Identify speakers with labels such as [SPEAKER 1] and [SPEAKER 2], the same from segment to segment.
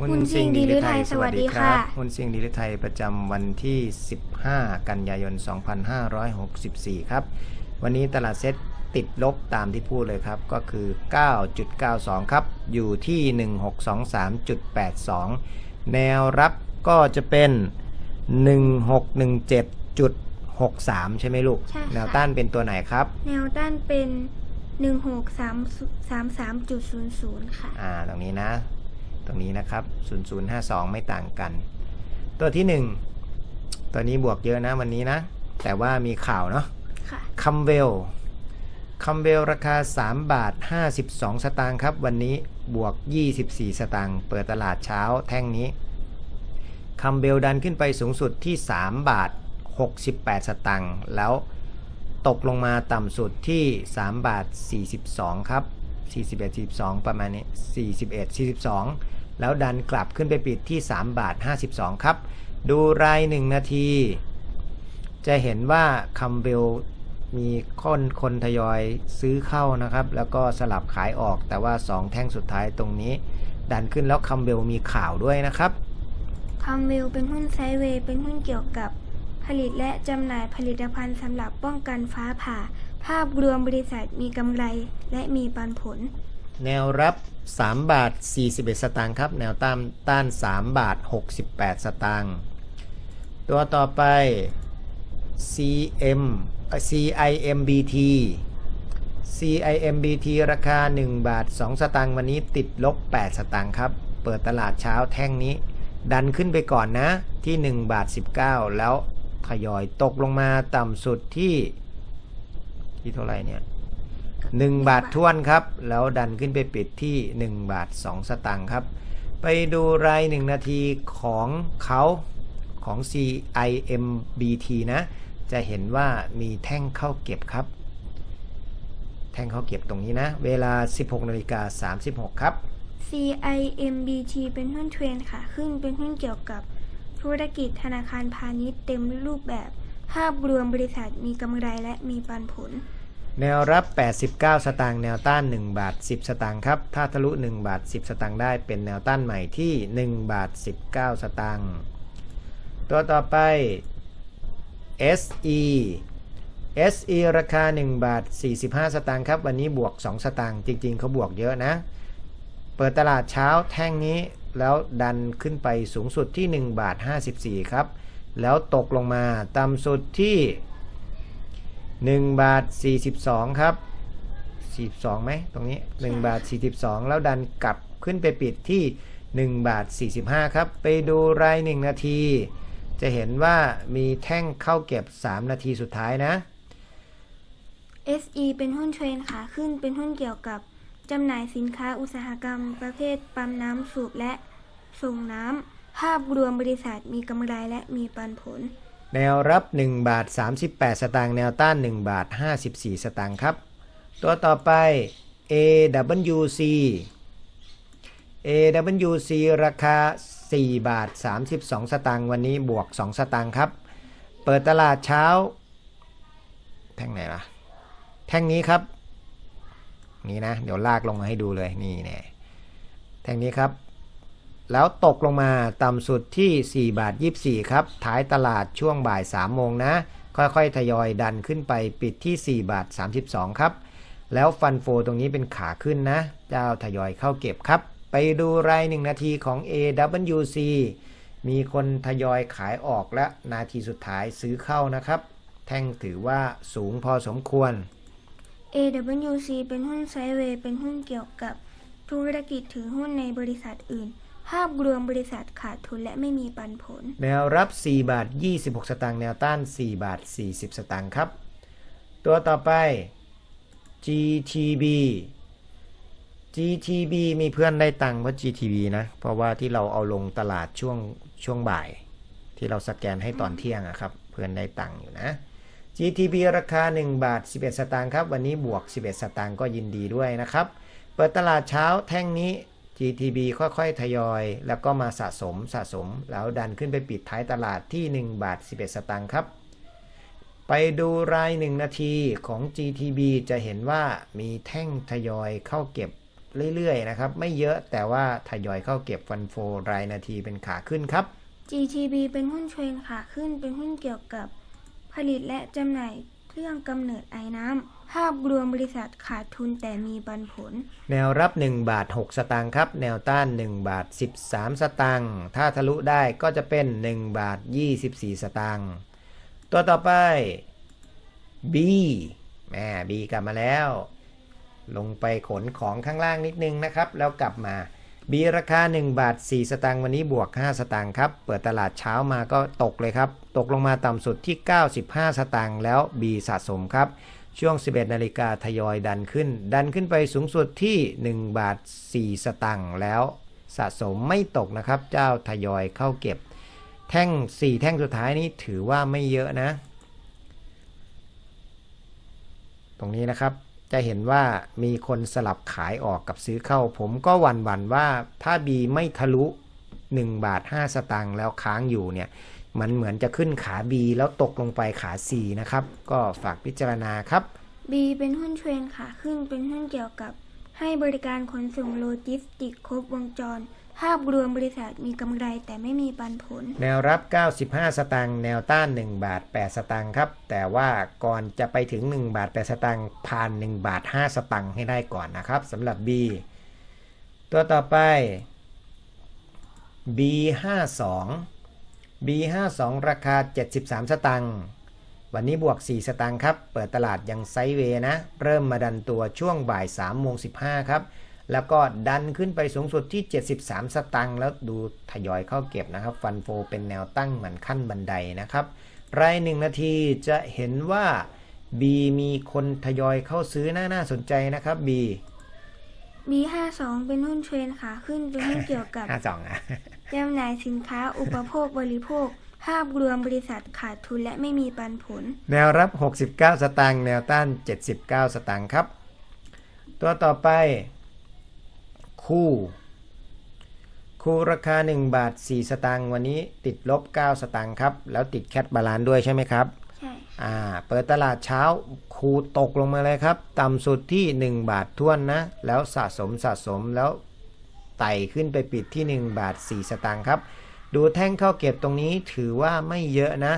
[SPEAKER 1] หุ้นซิ่งดีลิไทยสวัสดีค่ะ
[SPEAKER 2] หุ้นซิ่งดีลิไทยประจำวันที่ 15 กันยายน 2564 ครับ วันนี้ตลาดเซ็ตติดลบตามที่พูดเลยครับ ก็คือ 9.92 ครับ อยู่ที่ 1623.82 แนวรับก็จะเป็น 1617.63 ใช่ไหมลูก
[SPEAKER 1] ใช่ค่ะ
[SPEAKER 2] แนวต้านเป็นตัวไหนครับ
[SPEAKER 1] แนวต้านเป็นหนึ่งหกสามสามสามจุดศูนย์ศูนย์ค่ะ
[SPEAKER 2] อ่า ตรงนี้นะ ตรงนี้นะครับ 0052 ไม่ต่างกัน ตัวที่ 1 ตัวนี้บวกเยอะนะวันนี้นะ แต่ว่ามีข่าวเนาะ
[SPEAKER 1] ค่ะ
[SPEAKER 2] คัมเวลคัมเวลราคา 3 บาท 52 สตางค์ครับ วันนี้บวก 24 สตางค์เปิดตลาดเช้าแท่งนี้คัมเบลดันขึ้นไปสูงสุดที่ 3 บาท 68 สตางค์แล้วตกลงมาต่ำสุดที่ 3 บาท 42 ครับ 41 42 ประมาณนี้ 41 42 แล้วดันกลับขึ้นไปปิดที่ 3 บาท 52 ครับ ดูราย 1 นาที จะเห็นว่าคัมเบลมีคนคนทยอยซื้อเข้านะครับ แล้วก็สลับขายออกแต่ว่า 2 แท่งสุดท้ายตรงนี้ ดันขึ้นแล้วคัมเบลมีข่าวด้วยนะครับ
[SPEAKER 1] คัมเวลเป็นหุ้นไซด์เวย์เป็นหุ้นเกี่ยวกับผลิตและจำหน่ายผลิตภัณฑ์สำหรับป้องกันฟ้าผ่า ภาพรวมบริษัทมีกำไรและมีปันผล
[SPEAKER 2] แนวรับ 3 บาท 41 สตางค์ครับ แนวต้านต้าน 3 บาท 68 สตางค์ตัวต่อไป CM CIMBT CIMBT ราคา 1 บาท 2 สตางค์วันนี้ติดลบ 8 สตางค์ครับ เปิดตลาดเช้าแท่งนี้ ดันขึ้นไปก่อนนะที่ 1 บาท 19 แล้วทยอยตกลงมาต่ำสุดที่ที่เท่าไหร่เนี่ย 1 บาททวนครับ แล้วดันขึ้นไปปิดที่ 1 บาท 2 สตางค์ครับ ไปดูราย 1 นาทีของเขาของ CIMBT นะ จะเห็นว่ามีแท่งเข้าเก็บครับ แท่งเข้าเก็บตรงนี้นะ เวลา 16นาฬิกา36 ครับ
[SPEAKER 1] CIMBT เป็นหุ้นเทรนขาขึ้นเป็นหุ้นเกี่ยวกับธุรกิจธนาคารพาณิชย์เต็มรูปแบบ ภาพรวมบริษัทมีกำไรและมีปันผล
[SPEAKER 2] แนวรับ 89 สตางค์ แนวต้าน 1 บาท 10 สตางค์ครับ ถ้าทะลุ 1 บาท 10 สตางค์ได้เป็นแนวต้านใหม่ที่ 1 บาท 19 สตางค์ ตัวต่อไป SE SE ราคา 1 บาท 45 สตางค์ครับ วันนี้บวก 2 สตางค์ จริง ๆ เขาบวกเยอะนะ เปิดตลาดเช้าแท่งนี้แล้วดันขึ้นไปสูงสุดที่ 1 บาท 54 ครับ แล้วตกลงมาต่ำสุดที่ 1 บาท 42 ครับ 42ไหมตรงนี้ 1 บาท 42 แล้วดันกลับขึ้นไปปิดที่ 1 บาท 45 ครับ ไปดูราย 1 นาที จะเห็นว่ามีแท่งเข้าเก็บ 3 นาทีสุดท้ายนะ
[SPEAKER 1] SE เป็นหุ้นเทรนขาขึ้นเป็นหุ้นเกี่ยวกับจำหน่ายสินค้าอุตสาหกรรม ประเภทปั๊มน้ำสูบและส่งน้ำภาพรวมบริษัทมีกำไรและมีปันผล
[SPEAKER 2] แนวรับ 1 บาท 38 สตางค์แนวต้าน 1 บาท 54 สตางค์ครับ ตัวต่อไป AWC AWC ราคา 4 บาท 32 สตางค์วันนี้บวก 2 สตางค์ครับ เปิดตลาดเช้า แท่งไหนล่ะ แท่งนี้ครับ นี่นะ เดี๋ยวลากลงมาให้ดูเลยนี่แน่แท่งนี้ครับ แล้วตกลงมาต่ำสุดที่ 4 บาท 24 ครับ ท้ายตลาดช่วงบ่าย 3 โมงนะ ค่อยๆ ทยอยดันขึ้นไปปิดที่ 4 บาท 32 ครับ แล้วฟันโฟตรงนี้เป็นขาขึ้นนะ เจ้าทยอยเข้าเก็บครับ ไปดูราย1นาทีของ AWC มีคนทยอยขายออกและนาทีสุดท้ายซื้อเข้านะครับ แท่งถือว่าสูงพอสมควร
[SPEAKER 1] AWC เป็นหุ้นไซด์เวย์เป็นหุ้นเกี่ยวกับธุรกิจถือหุ้นในบริษัทอื่น ภาพรวมบริษัทขาดทุนและไม่มีปันผล
[SPEAKER 2] แนวรับ 4 บาท 26 สตางค์แนวต้าน 4 บาท 40 สตางค์ครับ ตัวต่อไป GTB GTB มีเพื่อนได้ตังค์เพราะ GTB นะ เพราะว่าที่เราเอาลงตลาดช่วงช่วงบ่าย ที่เราสแกนให้ตอนเที่ยงอะครับ เพื่อนได้ตังค์อยู่นะ GTB ราคา 1 บาท 11 สตางค์ครับ วันนี้บวก 11 สตางค์ก็ยินดีด้วยนะครับ เปิดตลาดเช้าแท่งนี้ GTB ค่อยๆ ทยอย แล้วก็มาสะสมสะสม แล้วดันขึ้นไปปิดท้ายตลาดที่ 1 บาท 11 สตางค์ครับ ไปดูราย 1 นาทีของ GTB จะเห็นว่ามีแท่งทยอยเข้าเก็บเรื่อยๆ นะครับ ไม่เยอะแต่ว่าทยอยเข้าเก็บฟันโฟรายนาทีเป็นขาขึ้นครับ
[SPEAKER 1] GTB เป็นหุ้นเทรนขาขึ้นเป็นหุ้นเกี่ยวกับผลิตและจำหน่ายเครื่องกำเนิดไอ้น้ำ ภาพรวมบริษัทขาดทุนแต่มีปันผล
[SPEAKER 2] แนวรับ 1 บาท 6 สตางค์ครับ แนวต้าน 1 บาท 13 สตางค์ถ้าทะลุได้ก็จะเป็น 1 บาท 24 สตางค์ตัวต่อไป B แม่ B กลับมาแล้ว ลงไปขนของข้างล่างนิดนึงนะครับ แล้วกลับมา B ราคา 1 บาท 4 สตางค์วันนี้บวก 5 สตางค์ครับ เปิดตลาดเช้ามาก็ตกเลยครับ ตกลงมาต่ำสุดที่ 95 สตางค์แล้ว B สะสมครับ ช่วง 11 นาฬิกาทยอยดันขึ้น ดันขึ้นไปสูงสุดที่ 1 บาท 4 สตางค์แล้วสะสมไม่ตกนะครับ เจ้าทยอยเข้าเก็บ แท่ง 4 แท่งสุดท้ายนี้ถือว่าไม่เยอะนะ ตรงนี้นะครับจะเห็นว่ามีคนสลับขายออกกับซื้อเข้า ผมก็หวั่นหวั่นๆว่าถ้า B ไม่ทะลุ 1 บาท 5 สตางค์แล้วค้างอยู่เนี่ย มันเหมือนจะขึ้นขา B แล้วตกลงไปขา C นะครับ ก็ฝากพิจารณาครับ
[SPEAKER 1] B เป็นหุ้นเทรนขาขึ้นเป็นหุ้นเกี่ยวกับ ให้บริการขนส่งโลจิสติกส์ครบวงจร ภาพรวมบริษัทมีกำไรแต่ไม่มีปันผล
[SPEAKER 2] แนวรับ 95 สตางค์แนวต้าน 1 บาท 8 สตางค์ครับ แต่ว่าก่อนจะไปถึง 1 บาท 8 สตางค์ผ่าน 1 บาท 5 สตางค์ให้ได้ก่อนนะครับสำหรับ B ตัวต่อไป B52 B52 ราคา 73 สตางค์ วันนี้บวก 4 สตางค์ครับ เปิดตลาดยังไซด์เวย์นะ เริ่มมาดันตัวช่วงบ่าย3โมง15 ครับ แล้วก็ดันขึ้นไปสูงสุดที่ 73 สตังค์ แล้วดูทยอยเข้าเก็บนะครับ ฟันโฟเป็นแนวตั้งเหมือนขั้นบันไดนะครับ รายหนึ่งนาทีจะเห็นว่า B มีคนทยอยเข้าซื้อน่าน่าสนใจนะครับ B
[SPEAKER 1] B52 เป็นหุ้นเทรนขาขึ้นเป็นหุ้นเกี่ยวกับ
[SPEAKER 2] 52อะ
[SPEAKER 1] จำหน่ายสินค้าอุปโภคบริโภค ภาพรวมบริษัทขาดทุนและไม่มีปันผล
[SPEAKER 2] แนวรับ 69 สตางค์แนวต้าน 79 สตางค์ครับ ตัวต่อไป คู่ คู่ราคา 1 บาท 4 สตางค์วันนี้ติดลบ 9 สตางค์ครับ แล้วติดแคทบาลานซ์ด้วยใช่ไหมครับ
[SPEAKER 1] ใช่
[SPEAKER 2] อ่าเปิดตลาดเช้าคูตกลงมาเลยครับ ต่ำสุดที่ 1 บาทท้วนนะ แล้วสะสมสะสมแล้ว ไต่ขึ้นไปปิดที่ 1 บาท 4 สตางค์ครับ ดูแท่งเข้าเก็บตรงนี้ถือว่าไม่เยอะนะ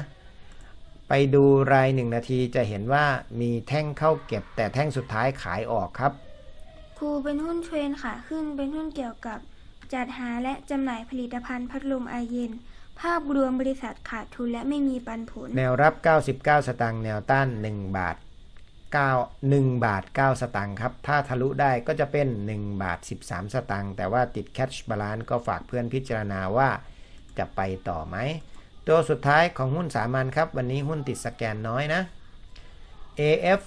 [SPEAKER 2] ไปดูราย 1 นาทีจะเห็นว่ามีแท่งเข้าเก็บ แต่แท่งสุดท้ายขายออกครับ
[SPEAKER 1] ครูเป็นหุ้นเทรนขาขึ้นเป็นหุ้นเกี่ยวกับ จัดหาและจำหน่ายผลิตภัณฑ์พัดลมไอเย็น ภาพรวมบริษัทขาดทุนและไม่มีปันผล
[SPEAKER 2] แนวรับ 99 สตางค์แนวต้าน 1 บาท 9 1บาท 9 สตางค์ครับ ถ้าทะลุได้ก็จะเป็น 1 บาท 13 สตางค์ แต่ว่าติดแคชบาลานซ์ก็ฝากเพื่อนพิจารณาว่าจะไปต่อไหม ตัวสุดท้ายของหุ้นสามัญครับ วันนี้หุ้นติดสแกนน้อยนะ AF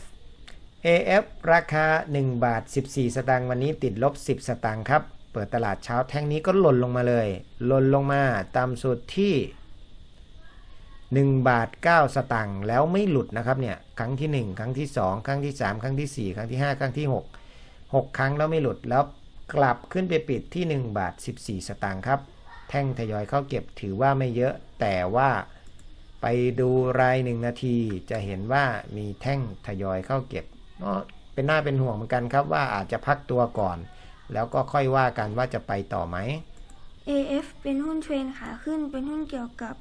[SPEAKER 2] AF ราคา 1 บาท 14 สตางค์ วันนี้ติดลบ 10 สตางค์ครับ เปิดตลาดเช้าแท่งนี้ก็หล่นลงมาเลย หล่นลงมาต่ำสุดที่ 1 บาท 9 สตางค์แล้วไม่หลุดนะครับเนี่ยครั้งที่ 1 ครั้งที่ 2 ครั้งที่ 3 ครั้งที่ 4 ครั้งที่ 5 ครั้งที่ 6 6 ครั้งแล้วไม่หลุดแล้วกลับขึ้นไปปิดที่ 1 บาท 14 สตางค์ครับ แท่งทยอยเข้าเก็บถือว่าไม่เยอะแต่ว่าไปดูราย1นาทีจะเห็นว่ามีแท่งทยอยเข้าเก็บเป็นหน้าเป็นห่วงเหมือนกันครับว่าอาจจะพักตัวก่อน แล้วก็ค่อยว่ากันว่าจะไปต่อไหม
[SPEAKER 1] AF เป็นหุ้นเทรนขาขึ้นเป็นหุ้นเกี่ยวกับ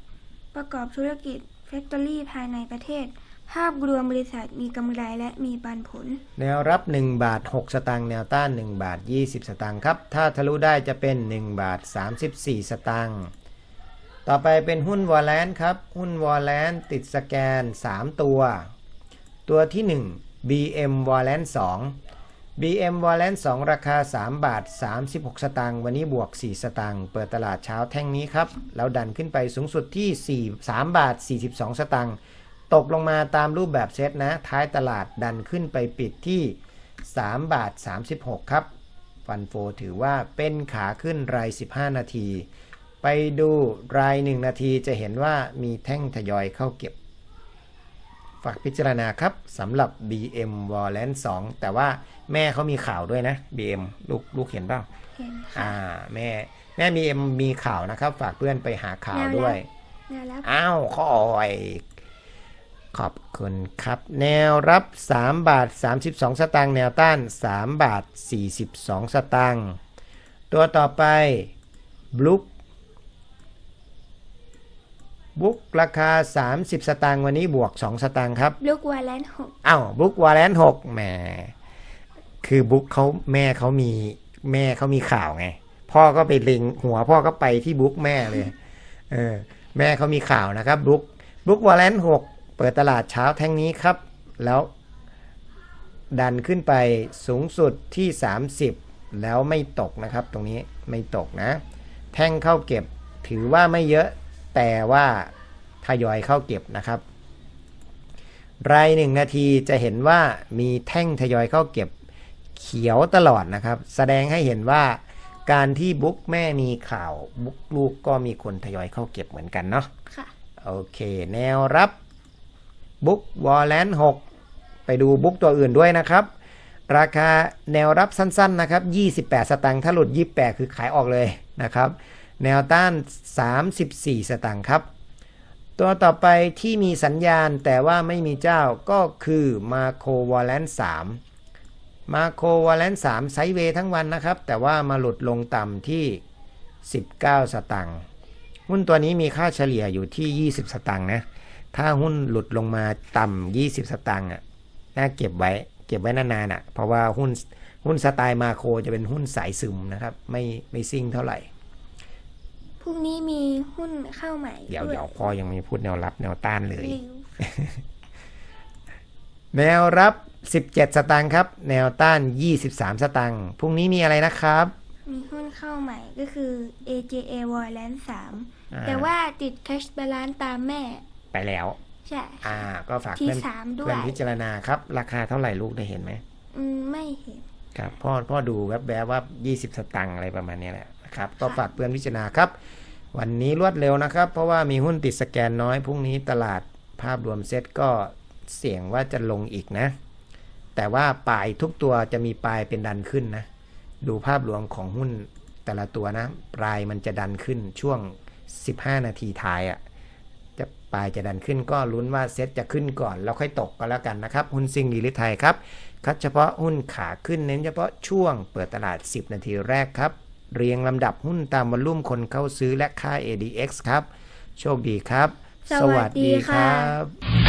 [SPEAKER 1] ประกอบธุรกิจแฟคทอรี่ภายในประเทศ ภาพรวมบริษัทมีกำไรและมีปันผล
[SPEAKER 2] แนวรับ 1 บาท 6 สตางค์แนวต้าน 1 บาท 20 สตางค์ครับ ถ้าทะลุได้จะเป็น 1 บาท 34 สตางค์ต่อไปเป็นหุ้นวอลเลนครับ หุ้นวอลเลนติดสแกน 3 ตัว ตัวที่ 1 BM w a l l a n 2 BM w a l l a n 2 ราคา 3 บาท 36 สตางค์วันนี้บวก 4 สตางค์เปิดตลาดเช้าแท่งนี้ครับ แล้วดันขึ้นไปสูงสุดที่ 4 3 บาท 42 สตางค์ตกลงมาตามรูปแบบเซตนะ ท้ายตลาดดันขึ้นไปปิดที่ 3 บาท 36 ครับฟันโฟถือว่าเป็นขาขึ้นราย 15 นาที ไปดูราย 1 นาทีจะเห็นว่ามีแท่งทยอยเข้าเก็บ ฝากพิจารณาครับสำหรับ BM w a l l a n 2 แต่ว่าแม่เขามีข่าวด้วยนะ BM ลูกลูกเห็นเปล่า
[SPEAKER 1] เห็น
[SPEAKER 2] อ่าแม่แม่มีมีข่าวนะครับ ฝากเพื่อนไปหาข่าวด้วย
[SPEAKER 1] แนวรับ
[SPEAKER 2] อ้าวคอยขอบคุณครับ แนวรับ 3 บาท 32 สตางค์แนวต้าน 3 บาท 42 สตางค์ตัวต่อไปบลุก บุ๊กราคา 30 สตางค์วันนี้บวก 2 สตางค์ครับ
[SPEAKER 1] ลูกวาแลนหก
[SPEAKER 2] อ้าวบุ๊กวาแลนหกแหมคือบุ๊กเขาแม่เขามีแม่เขามีข่าวไง พ่อก็ไปเล็งหัวพ่อก็ไปที่บุ๊กแม่เลยเออแม่เขามีข่าวนะครับบุ๊กบุ๊กวาแลนหกเปิดตลาดเช้าแท่งนี้ครับ แล้ว ดันขึ้นไปสูงสุดที่ 30 แล้วไม่ตกนะครับ ตรงนี้ไม่ตกนะ แท่งเข้าเก็บถือว่าไม่เยอะ แต่ว่าทยอยเข้าเก็บนะครับ รายหนึ่งนาทีจะเห็นว่ามีแท่งทยอยเข้าเก็บเขียวตลอดนะครับ แสดงให้เห็นว่าการที่บุ๊กแม่มีข่าวบุ๊กลูกก็มีคนทยอยเข้าเก็บเหมือนกันเนาะ
[SPEAKER 1] ค่ะ
[SPEAKER 2] โอเค แนวรับบุ๊กวอลเลน6ไปดูบุ๊กตัวอื่นด้วยนะครับ ราคาแนวรับสั้นๆนะครับ 28 สตางค์ถ้าหลุด 28 คือขายออกเลยนะครับ แนวต้าน 34 สตางค์ครับ ตัวต่อไปที่มีสัญญาณแต่ว่าไม่มีเจ้าก็คือมาโควอลเลน3มมาโควอลเลน3ไซเวทั้งวันนะครับ แต่ว่ามาหลุดลงต่ำที่ 19 สตางค์หุ้นตัวนี้มีค่าเฉลี่ยอยู่ที่ 20 สตางค์นะ ถ้าหุ้นหลุดลงมาต่ำ20 สตางค์อะน่าเก็บไว้เก็บไว้นานๆอะเพราะว่าหุ้นหุ้นสไตล์มาโคจะเป็นหุ้นสายซึมนะครับ ไม่ไม่ซิ่งเท่าไหร่
[SPEAKER 1] พรุ่งนี้มีหุ้นเข้าใหม่
[SPEAKER 2] เดี๋ยว
[SPEAKER 1] ด้
[SPEAKER 2] เดี๋ยวพ่อยังไม่พูดแนวรับแนวต้านเลย
[SPEAKER 1] ริว
[SPEAKER 2] แนวรับ 17 สตางค์ครับ แนวต้าน 23 สตางค์พรุ่งนี้มีอะไรนะครับ
[SPEAKER 1] มีหุ้นเข้าใหม่ก็คือ AJA w a r l a n
[SPEAKER 2] อ่า
[SPEAKER 1] 3แต่ว่าติด cash balance ตามแม่
[SPEAKER 2] ไปแล้ว
[SPEAKER 1] ใช่
[SPEAKER 2] อ่า ก็ฝาก
[SPEAKER 1] ที่
[SPEAKER 2] เพื่อน
[SPEAKER 1] สามด้วย
[SPEAKER 2] เพื่อนพิจารณาครับ ราคาเท่าไหร่ลูกได้เห็นไหม
[SPEAKER 1] อืมไม่เห็น
[SPEAKER 2] ครับพ่อพ่อดูแวบๆว่า 20 สตังค์อะไรประมาณเนี้ยแหละนะ ครับ ก็ฝากเพื่อนพิจารณาครับ วันนี้รวดเร็วนะครับ เพราะว่ามีหุ้นติดสแกนน้อยพรุ่งนี้ตลาดภาพรวมเซ็ตก็เสี่ยงว่าจะลงอีกนะ แต่ว่าปลายทุกตัวจะมีปลายเป็นดันขึ้นนะ ดูภาพรวมของหุ้นแต่ละตัวนะ ปลายมันจะดันขึ้นช่วง 15 นาทีท้ายอะ่ะจะปลายจะดันขึ้นก็ลุ้นว่าเซ็ตจะขึ้นก่อนแล้วค่อยตกก็แล้วกันนะครับ หุ้นซิงดีลิไทยครับคัดเฉพาะหุ้นขาขึ้นเน้นเฉพาะช่วงเปิดตลาด 10 นาทีแรกครับ เรียงลำดับหุ้นตามวอลลุ่มคนเข้าซื้อและค่า ADX ครับ โชคดีครับ
[SPEAKER 1] สวัสดีค่ะ
[SPEAKER 2] รับ